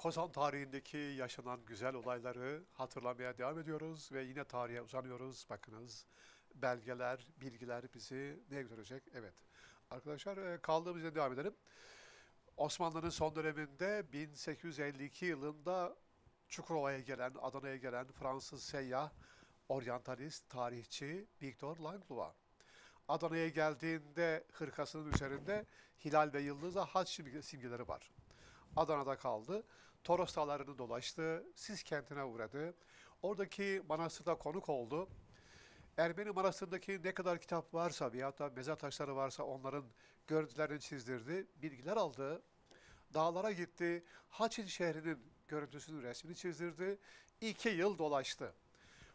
Kozan tarihindeki yaşanan güzel olayları hatırlamaya devam ediyoruz ve yine tarihe uzanıyoruz. Bakınız belgeler, bilgiler bizi ne götürecek? Evet. Arkadaşlar e, kaldığımız yerden devam edelim. Osmanlı'nın son döneminde 1852 yılında Çukurova'ya gelen, Adana'ya gelen Fransız seyyah, oryantalist, tarihçi Victor Langlois. Adana'ya geldiğinde hırkasının üzerinde hilal ve yıldızla haç simge- simgeleri var. Adana'da kaldı. Toros dağlarını dolaştı. Sis kentine uğradı. Oradaki manastırda konuk oldu. Ermeni manastırındaki ne kadar kitap varsa veyahut da mezar taşları varsa onların görüntülerini çizdirdi. Bilgiler aldı. Dağlara gitti. Haçin şehrinin görüntüsünün resmini çizdirdi. İki yıl dolaştı.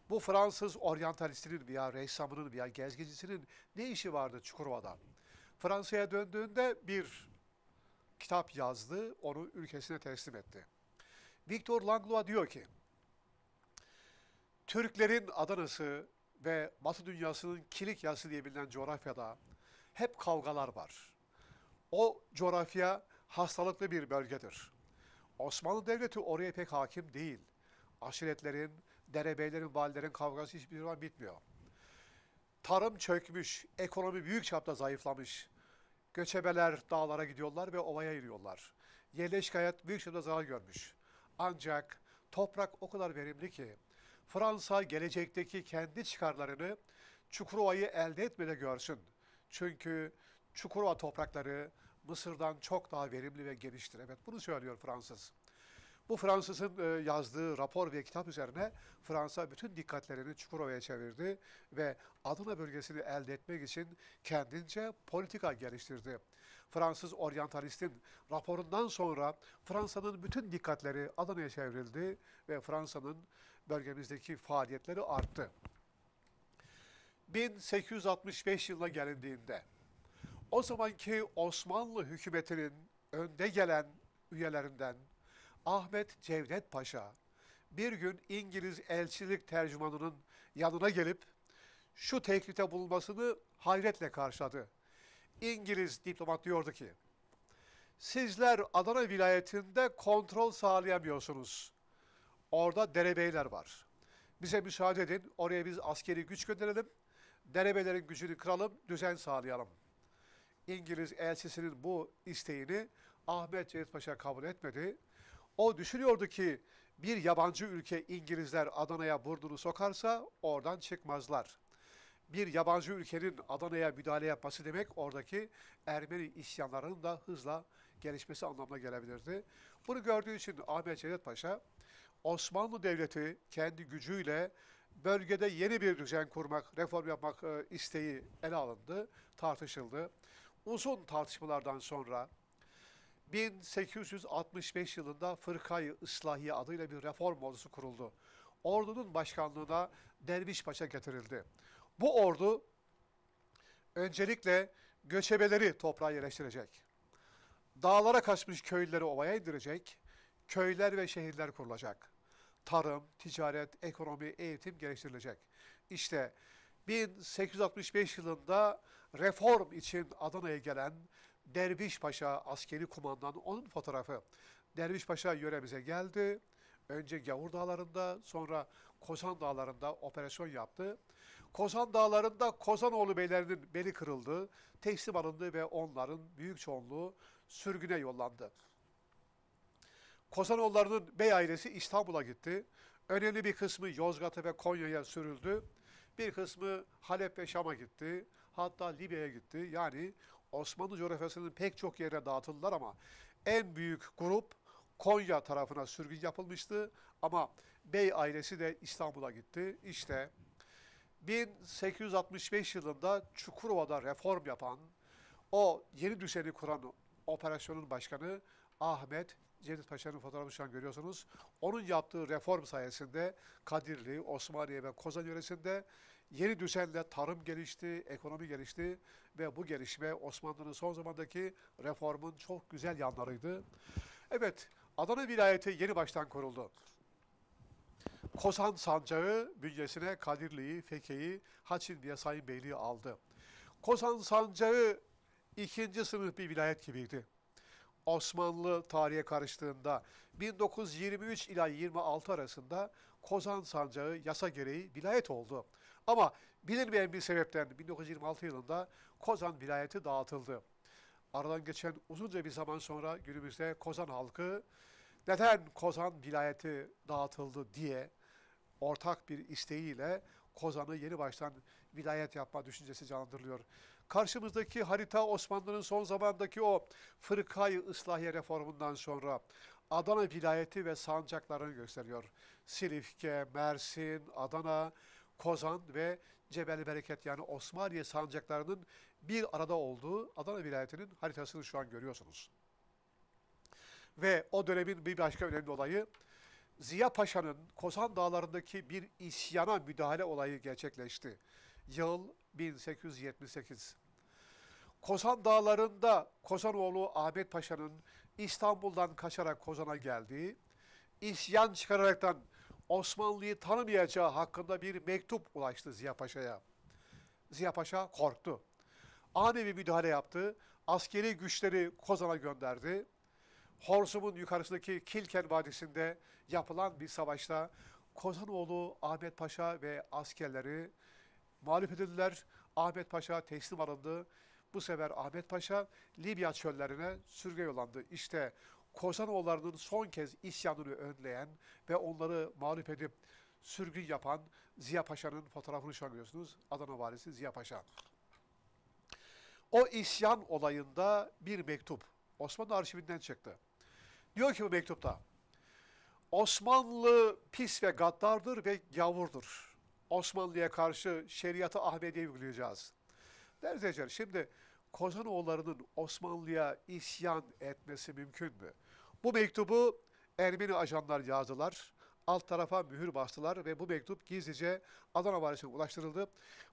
Bu Fransız oryantalistinin veya ressamının veya gezgincisinin ne işi vardı Çukurova'da? Fransa'ya döndüğünde bir kitap yazdı, onu ülkesine teslim etti. Victor Langlois diyor ki, Türklerin Adana'sı ve Batı dünyasının kilik yası diye bilinen coğrafyada hep kavgalar var. O coğrafya hastalıklı bir bölgedir. Osmanlı Devleti oraya pek hakim değil. Aşiretlerin, derebeylerin, valilerin kavgası hiçbir zaman bitmiyor. Tarım çökmüş, ekonomi büyük çapta zayıflamış. Göçebeler dağlara gidiyorlar ve ovaya iniyorlar. Yerleşik hayat büyük çapta zarar görmüş. Ancak toprak o kadar verimli ki Fransa gelecekteki kendi çıkarlarını Çukurova'yı elde etmede görsün. Çünkü Çukurova toprakları Mısır'dan çok daha verimli ve geniştir. Evet bunu söylüyor Fransız. Bu Fransız'ın e, yazdığı rapor ve kitap üzerine Fransa bütün dikkatlerini Çukurova'ya çevirdi ve Adana bölgesini elde etmek için kendince politika geliştirdi. Fransız oryantalistin raporundan sonra Fransa'nın bütün dikkatleri Adana'ya çevrildi ve Fransa'nın bölgemizdeki faaliyetleri arttı. 1865 yılına gelindiğinde o zamanki Osmanlı hükümetinin önde gelen üyelerinden Ahmet Cevdet Paşa bir gün İngiliz elçilik tercümanının yanına gelip şu teklifte bulunmasını hayretle karşıladı. İngiliz diplomat diyordu ki, sizler Adana vilayetinde kontrol sağlayamıyorsunuz. Orada derebeyler var. Bize müsaade edin, oraya biz askeri güç gönderelim, derebeylerin gücünü kıralım, düzen sağlayalım. İngiliz elçisinin bu isteğini Ahmet Cevdet Paşa kabul etmedi. O düşünüyordu ki bir yabancı ülke İngilizler Adana'ya burnunu sokarsa oradan çıkmazlar. Bir yabancı ülkenin Adana'ya müdahale yapması demek oradaki Ermeni isyanlarının da hızla gelişmesi anlamına gelebilirdi. Bunu gördüğü için Ahmet Cevdet Paşa Osmanlı Devleti kendi gücüyle bölgede yeni bir düzen kurmak, reform yapmak e, isteği ele alındı, tartışıldı. Uzun tartışmalardan sonra 1865 yılında Fırkayı Islahiye adıyla bir reform ordusu kuruldu. Ordunun başkanlığına Derviş Paşa getirildi. Bu ordu öncelikle göçebeleri toprağa yerleştirecek. Dağlara kaçmış köylüleri ovaya indirecek. Köyler ve şehirler kurulacak. Tarım, ticaret, ekonomi, eğitim geliştirilecek. İşte 1865 yılında reform için Adana'ya gelen Derviş Paşa askeri kumandan onun fotoğrafı. Derviş Paşa yöremize geldi. Önce Gavur Dağları'nda sonra Kozan Dağları'nda operasyon yaptı. Kozan Dağları'nda Kozanoğlu beylerinin beli kırıldı, teslim alındı ve onların büyük çoğunluğu sürgüne yollandı. Kozanoğullarının bey ailesi İstanbul'a gitti. Önemli bir kısmı Yozgat'a ve Konya'ya sürüldü. Bir kısmı Halep ve Şam'a gitti. Hatta Libya'ya gitti. Yani Osmanlı coğrafyasının pek çok yerine dağıtıldılar ama en büyük grup Konya tarafına sürgün yapılmıştı. Ama bey ailesi de İstanbul'a gitti. İşte 1865 yılında Çukurova'da reform yapan, o yeni düzeni kuran operasyonun başkanı Ahmet Cevdet Paşa'nın fotoğrafını şu an görüyorsunuz. Onun yaptığı reform sayesinde Kadirli, Osmaniye ve Kozan yöresinde yeni düzenle tarım gelişti, ekonomi gelişti ve bu gelişme Osmanlı'nın son zamandaki reformun çok güzel yanlarıydı. Evet, Adana vilayeti yeni baştan kuruldu. Kozan sancağı bünyesine Kadirli'yi, Feke'yi, Haçin diye Sayın Beyliği aldı. Kozan sancağı ikinci sınıf bir vilayet gibiydi. Osmanlı tarihe karıştığında 1923 ila 26 arasında Kozan Sancağı yasa gereği vilayet oldu. Ama bilinmeyen bir sebepten 1926 yılında Kozan vilayeti dağıtıldı. Aradan geçen uzunca bir zaman sonra günümüzde Kozan halkı neden Kozan vilayeti dağıtıldı diye ortak bir isteğiyle Kozan'ı yeni baştan vilayet yapma düşüncesi canlandırılıyor. Karşımızdaki harita Osmanlı'nın son zamandaki o fırkayı ıslahiye reformundan sonra Adana vilayeti ve sancaklarını gösteriyor. Silifke, Mersin, Adana, Kozan ve Cebel Bereket yani Osmaniye sancaklarının bir arada olduğu Adana vilayetinin haritasını şu an görüyorsunuz. Ve o dönemin bir başka önemli olayı Ziya Paşa'nın Kozan Dağları'ndaki bir isyana müdahale olayı gerçekleşti. Yıl 1878. Kozan Dağları'nda Kozanoğlu Ahmet Paşa'nın İstanbul'dan kaçarak Kozan'a geldiği, isyan çıkararaktan Osmanlı'yı tanımayacağı hakkında bir mektup ulaştı Ziya Paşa'ya. Ziya Paşa korktu. Ani bir müdahale yaptı. Askeri güçleri Kozan'a gönderdi. Horsum'un yukarısındaki Kilken Vadisi'nde yapılan bir savaşta Kozanoğlu Ahmet Paşa ve askerleri mağlup edildiler. Ahmet Paşa teslim alındı. Bu sefer Ahmet Paşa Libya çöllerine sürgün yollandı. İşte Kozanoğullarının son kez isyanını önleyen ve onları mağlup edip sürgün yapan Ziya Paşa'nın fotoğrafını şu an görüyorsunuz. Adana valisi Ziya Paşa. O isyan olayında bir mektup Osmanlı arşivinden çıktı. Diyor ki bu mektupta, Osmanlı pis ve gaddardır ve gavurdur. Osmanlı'ya karşı şeriatı Ahmediye uygulayacağız. İzleyiciler, şimdi Kozanoğullarının Osmanlı'ya isyan etmesi mümkün mü? Bu mektubu Ermeni ajanlar yazdılar. Alt tarafa mühür bastılar ve bu mektup gizlice Adana valisine ulaştırıldı.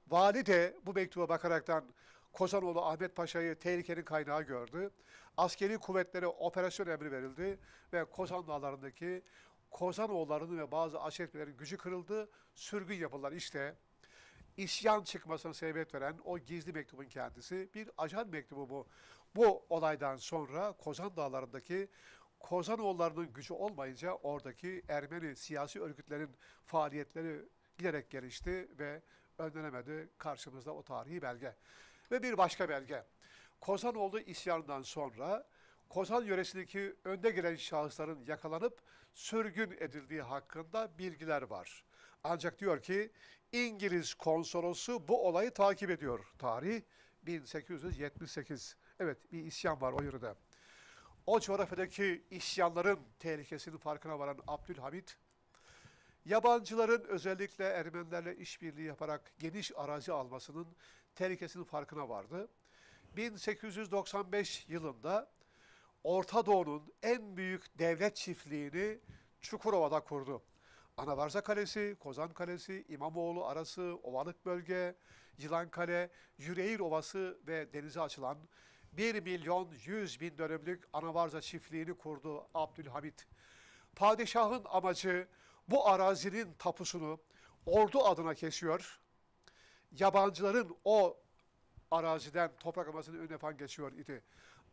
Vali de bu mektuba bakaraktan Kozanoğlu Ahmet Paşa'yı tehlikenin kaynağı gördü. Askeri kuvvetlere operasyon emri verildi ve Kozan dağlarındaki Kozanoğullarının ve bazı aşiretlerin gücü kırıldı. Sürgün yapılan işte isyan çıkmasına sebebiyet veren o gizli mektubun kendisi bir ajan mektubu bu. Bu olaydan sonra Kozan Dağları'ndaki Kozanoğullarının gücü olmayınca oradaki Ermeni siyasi örgütlerin faaliyetleri giderek gelişti ve önlenemedi karşımızda o tarihi belge. Ve bir başka belge. Kozanoğlu isyanından sonra Kozan yöresindeki önde gelen şahısların yakalanıp sürgün edildiği hakkında bilgiler var. Ancak diyor ki İngiliz konsolosu bu olayı takip ediyor. Tarih 1878. Evet bir isyan var o yörede. O coğrafyadaki isyanların tehlikesinin farkına varan Abdülhamit, yabancıların özellikle Ermenilerle işbirliği yaparak geniş arazi almasının tehlikesinin farkına vardı. 1895 yılında Orta Doğu'nun en büyük devlet çiftliğini Çukurova'da kurdu. Anavarza Kalesi, Kozan Kalesi, İmamoğlu arası, Ovalık Bölge, Yılan Kale, Yüreğir Ovası ve denize açılan 1 milyon 100 bin dönümlük Anavarza çiftliğini kurdu Abdülhamit. Padişahın amacı bu arazinin tapusunu ordu adına kesiyor. Yabancıların o araziden toprak almasını önüne falan geçiyor idi.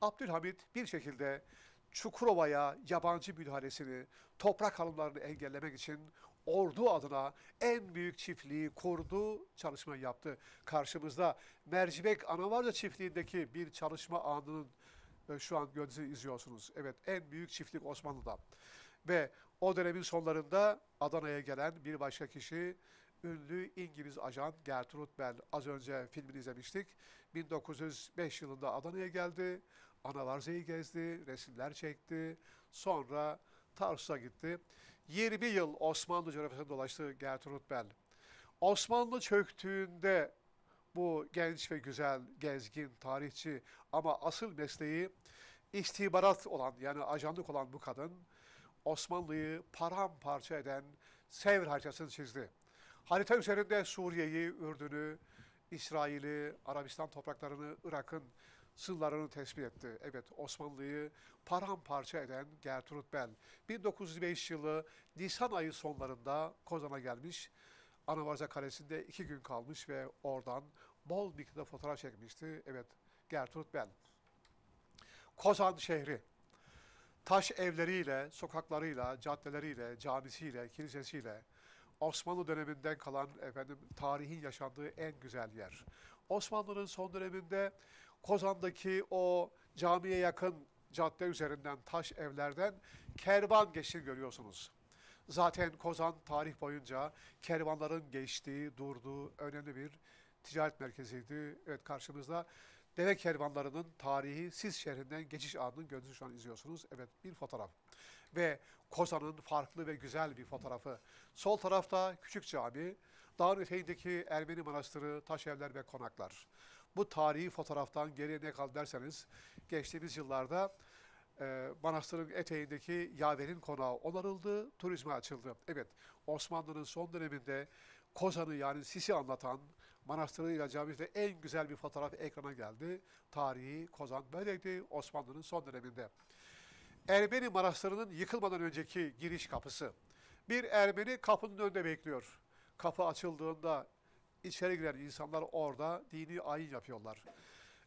Abdülhamit bir şekilde Çukurova'ya yabancı müdahalesini, toprak alımlarını engellemek için ordu adına en büyük çiftliği kurdu, çalışma yaptı. Karşımızda Mercimek Anavarca çiftliğindeki bir çalışma anının e, şu an gözünüzü izliyorsunuz. Evet en büyük çiftlik Osmanlı'da. Ve o dönemin sonlarında Adana'ya gelen bir başka kişi ünlü İngiliz ajan Gertrude Bell. Az önce filmini izlemiştik. 1905 yılında Adana'ya geldi. Anavarza'yı gezdi, resimler çekti. Sonra Tarsus'a gitti. 20 yıl Osmanlı coğrafyasında dolaştı Gertrude Bell. Osmanlı çöktüğünde bu genç ve güzel, gezgin, tarihçi ama asıl mesleği istihbarat olan yani ajanlık olan bu kadın Osmanlı'yı paramparça eden Sevr haritasını çizdi. Harita üzerinde Suriye'yi, Ürdün'ü, İsrail'i, Arabistan topraklarını, Irak'ın sınırlarını tespit etti. Evet Osmanlı'yı paramparça eden Gertrud Bell 1905 yılı Nisan ayı sonlarında Kozan'a gelmiş. Anavarza Kalesi'nde iki gün kalmış ve oradan bol miktarda fotoğraf çekmişti. Evet Gertrud Bell. Kozan şehri. taş evleriyle, sokaklarıyla, caddeleriyle, camisiyle, kilisesiyle Osmanlı döneminden kalan efendim tarihin yaşandığı en güzel yer. Osmanlı'nın son döneminde Kozan'daki o camiye yakın cadde üzerinden taş evlerden kervan geçtiğini görüyorsunuz. Zaten Kozan tarih boyunca kervanların geçtiği, durduğu önemli bir ticaret merkeziydi. Evet karşımızda deve kervanlarının tarihi Sis şehrinden geçiş anının görüntüsü şu an izliyorsunuz. Evet bir fotoğraf. Ve Kozan'ın farklı ve güzel bir fotoğrafı. Sol tarafta küçük cami, dağın öteyindeki Ermeni manastırı, taş evler ve konaklar. Bu tarihi fotoğraftan geriye ne kaldı derseniz geçtiğimiz yıllarda e, manastırın eteğindeki Yaver'in konağı onarıldı, turizme açıldı. Evet, Osmanlı'nın son döneminde Kozan'ı yani Sis'i anlatan manastırıyla camide en güzel bir fotoğraf ekrana geldi. Tarihi Kozan böyleydi Osmanlı'nın son döneminde. Ermeni manastırının yıkılmadan önceki giriş kapısı. Bir Ermeni kapının önünde bekliyor. Kapı açıldığında içeri giren insanlar orada dini ayin yapıyorlar.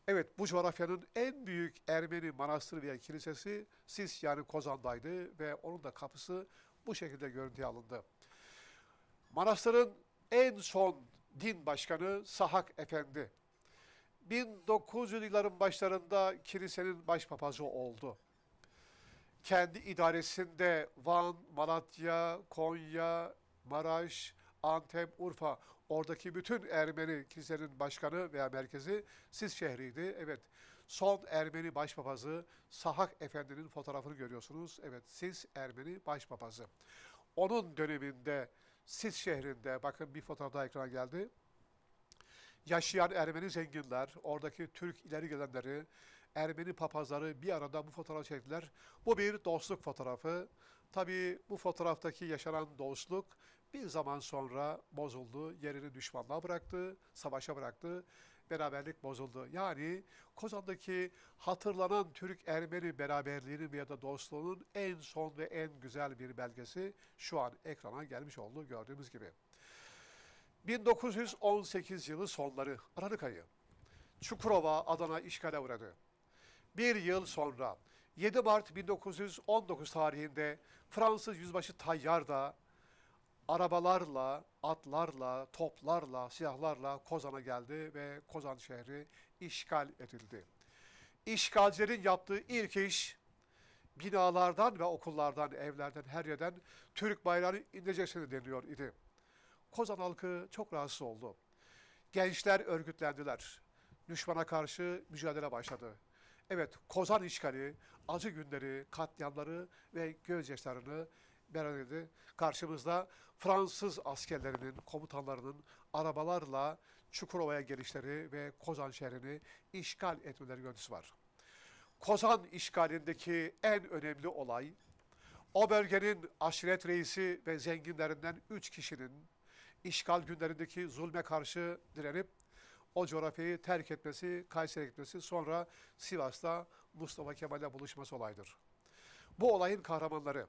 Evet bu coğrafyanın en büyük Ermeni manastırı veya kilisesi Sis yani Kozan'daydı ve onun da kapısı bu şekilde görüntüye alındı. Manastırın en son din başkanı Sahak Efendi. 1900'lü yılların başlarında kilisenin başpapazı oldu. Kendi idaresinde Van, Malatya, Konya, Maraş, Antep, Urfa oradaki bütün Ermeni kilisenin başkanı veya merkezi Sis şehriydi. Evet son Ermeni başpapazı Sahak Efendi'nin fotoğrafını görüyorsunuz. Evet Sis Ermeni başpapazı. Onun döneminde Sis şehrinde bakın bir fotoğraf daha ekrana geldi. Yaşayan Ermeni zenginler, oradaki Türk ileri gelenleri, Ermeni papazları bir arada bu fotoğrafı çektiler. Bu bir dostluk fotoğrafı. Tabii bu fotoğraftaki yaşanan dostluk bir zaman sonra bozuldu, yerini düşmanlığa bıraktı, savaşa bıraktı, beraberlik bozuldu. Yani Kozan'daki hatırlanan Türk-Ermeni beraberliğinin ya da dostluğunun en son ve en güzel bir belgesi şu an ekrana gelmiş oldu gördüğümüz gibi. 1918 yılı sonları Aralık ayı Çukurova Adana işgale uğradı. Bir yıl sonra 7 Mart 1919 tarihinde Fransız yüzbaşı Tayyar da arabalarla, atlarla, toplarla, silahlarla Kozan'a geldi ve Kozan şehri işgal edildi. İşgalcilerin yaptığı ilk iş binalardan ve okullardan, evlerden, her yerden Türk bayrağını indireceksin deniyor idi. Kozan halkı çok rahatsız oldu. Gençler örgütlendiler. Düşmana karşı mücadele başladı. Evet, Kozan işgali, acı günleri, katliamları ve gözyaşlarını beraberdi. Karşımızda Fransız askerlerinin, komutanlarının arabalarla Çukurova'ya gelişleri ve Kozan şehrini işgal etmeleri görüntüsü var. Kozan işgalindeki en önemli olay, o bölgenin aşiret reisi ve zenginlerinden üç kişinin işgal günlerindeki zulme karşı direnip o coğrafyayı terk etmesi, Kayseri'ye gitmesi, sonra Sivas'ta Mustafa Kemal'le buluşması olaydır. Bu olayın kahramanları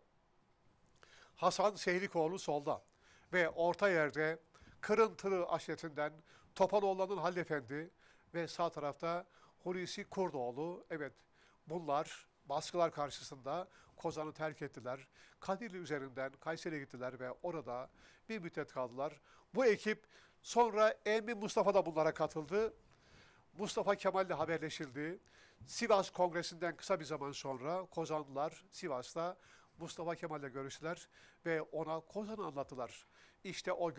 Hasan Sehlikoğlu solda ve orta yerde Kırıntılı aşiretinden Topaloğlu'nun Halil Efendi ve sağ tarafta Hulusi Kurdoğlu. Evet bunlar baskılar karşısında Kozan'ı terk ettiler. Kadirli üzerinden Kayseri'ye gittiler ve orada bir müddet kaldılar. Bu ekip sonra Emin Mustafa da bunlara katıldı. Mustafa Kemal'le haberleşildi. Sivas Kongresi'nden kısa bir zaman sonra Kozanlılar Sivas'ta Mustafa Kemal'le görüştüler ve ona Kozan'ı anlattılar. İşte o